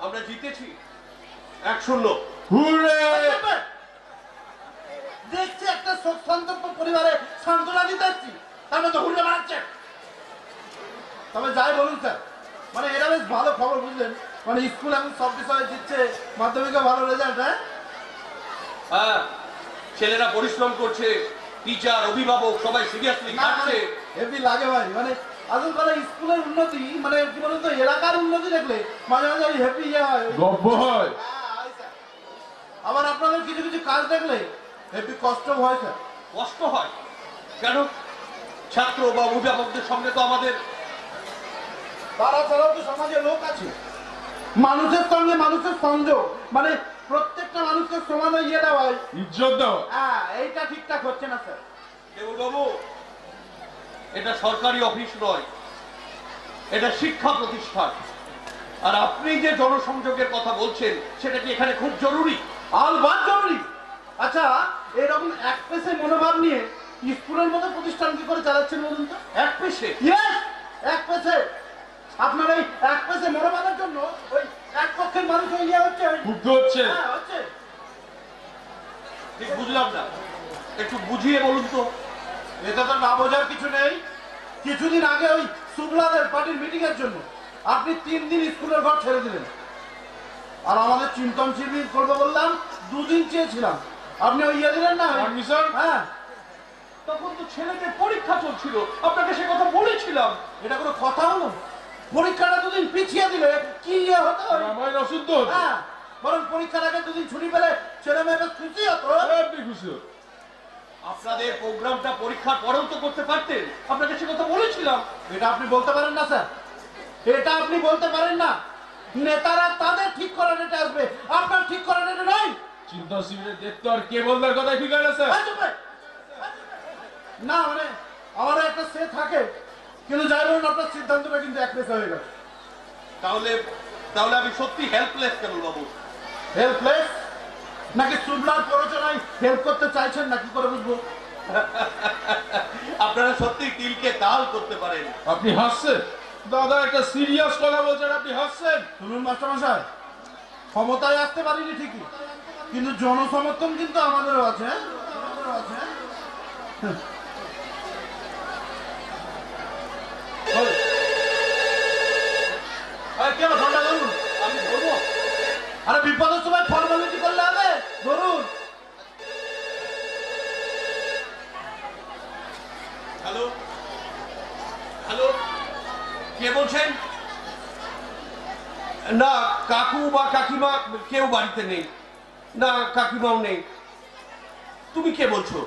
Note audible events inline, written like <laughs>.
আমরা জিতেছি। এক শূন্য হুরে! দেখছি একটা শোক সন্তপ্ত পরিবারে সান্ত্বনা দিতে যাচ্ছি তার মধ্যে হুড়ে মারছে তবে যাই বলুন স্যার মানে এরা বেশ ভালো খবর বুঝলেন। মানে স্কুল এখন সব বিষয়ে দিচ্ছে মাধ্যমিকে ভালো রেজাল্ট হ্যাঁ? হ্যাঁ ছেলেরা পরিশ্রম করছে টিচার অভিভাবক সবাই সিরিয়াসলি খাচ্ছে। হেভি লাগে ভাই মানে আসল স্কুলের উন্নতি মানে কি বলুন তো এলাকার উন্নতি দেখলে মাঝে মাঝে হ্যাপি ইয়ে হয়। হয়। হ্যাঁ, হয়। আবার আপনাদের কিছু কিছু কাজ দেখলে কষ্ট হয় স্যার। কষ্ট হয়। কেন? ছাত্র বা অভিভাবকদের সঙ্গে তো আমাদের তারা ছাড়াও তো সমাজে লোক আছে। মানুষের সঙ্গে মানুষের সংযোগ মানে প্রত্যেকটা মানুষকে সমান ইয়ে দেওয়া হয়। ইজ্জত দাও হ্যাঁ। এইটা ঠিকঠাক হচ্ছে না স্যার। দেববাবু এটা সরকারি অফিস নয় এটা শিক্ষা প্রতিষ্ঠান। আর আপনি যে জনসংযোগের কথা বলছেন সেটা কি এখানে খুব জরুরি? আলবাদ জরুরি। আচ্ছা এরকম এক পেশে মনোভাব নিয়ে স্কুলের মতো প্রতিষ্ঠান কি করে চালাচ্ছেন বলুন তো? এক পেশে? এক পেশে। আপনার এই এক পেশে মনোভাবের জন্য ওই এক পক্ষের মানুষ ওই ইয়ে হচ্ছে। ক্ষুব্ধ হ্যাঁ হচ্ছে। ঠিক বুঝলাম না। একটু বুঝিয়ে বলুন তো। এটা তো না বোঝার কিছু নেই। কিছুদিন আগে ওই শুক্লাদের পার্টির মিটিং এর জন্য আপনি তিন দিন স্কুলের ঘর ছেড়ে দিলেন। আর আমাদের চিন্তন শিবির করব বললাম দুদিন চেয়েছিলাম। আপনি ওই ইয়ে দিলেন না? হ্যাঁ। তখন তো ছেলেদের পরীক্ষা চলছিল। আপনাকে সে কথা বলেছিলাম। এটা কোনো কথা হলো? পরীক্ষাটা দুদিন পিছিয়ে দিলে কি ইয়ে হতো? আমার অশুদ্ধ হ্যাঁ। বরং পরীক্ষার আগে দুদিন ছুটি পেলে ছেলে মেয়েরা খুশি হতো। খুশি হতো। আপনাদের প্রোগ্রামটা পরীক্ষার পরেও তো করতে পারতেন। আপনাকে সে কথা বলেছিলাম। এটা আপনি বলতে পারেন না স্যার। এটা আপনি বলতে পারেন না। নেতারা তাদের ঠিক করার এটা আসবে। আপনার ঠিক করার এটা নয় চিন্তা শিবিরের দেখতো আর কে বলবার কথা ঠিক আছে স্যার। রে। না মানে আমারও একটা সে থাকে। কিন্তু যাই বলুন আপনার সিদ্ধান্তটা কিন্তু এক পেশা হয়ে গেল। তাহলে তাহলে আমি সত্যি হেল্পলেস কেন বাবু হেল্পলেস নাকি সুবলার প্ররোচনায় হেল্প করতে চাইছেন নাকি করে বুঝব? <laughs> আপনারা সত্যি তিলকে তাল করতে পারেন। আপনি হাসছেন? দাদা একটা সিরিয়াস কথা বলছেন আপনি হাসছেন? শুনুন মাস্টারমশাই ক্ষমতায় আসতে পারিনি ঠিকই কিন্তু জনসমর্থন কিন্তু আমাদেরও আছে হ্যাঁ? আমাদেরও আছে হ্যালো? হ্যালো? কে বলছেন? না, কাকু বা কাকিমা কেউ বাড়িতে নেই। না, কাকিমাও নেই। তুমি কে বলছো?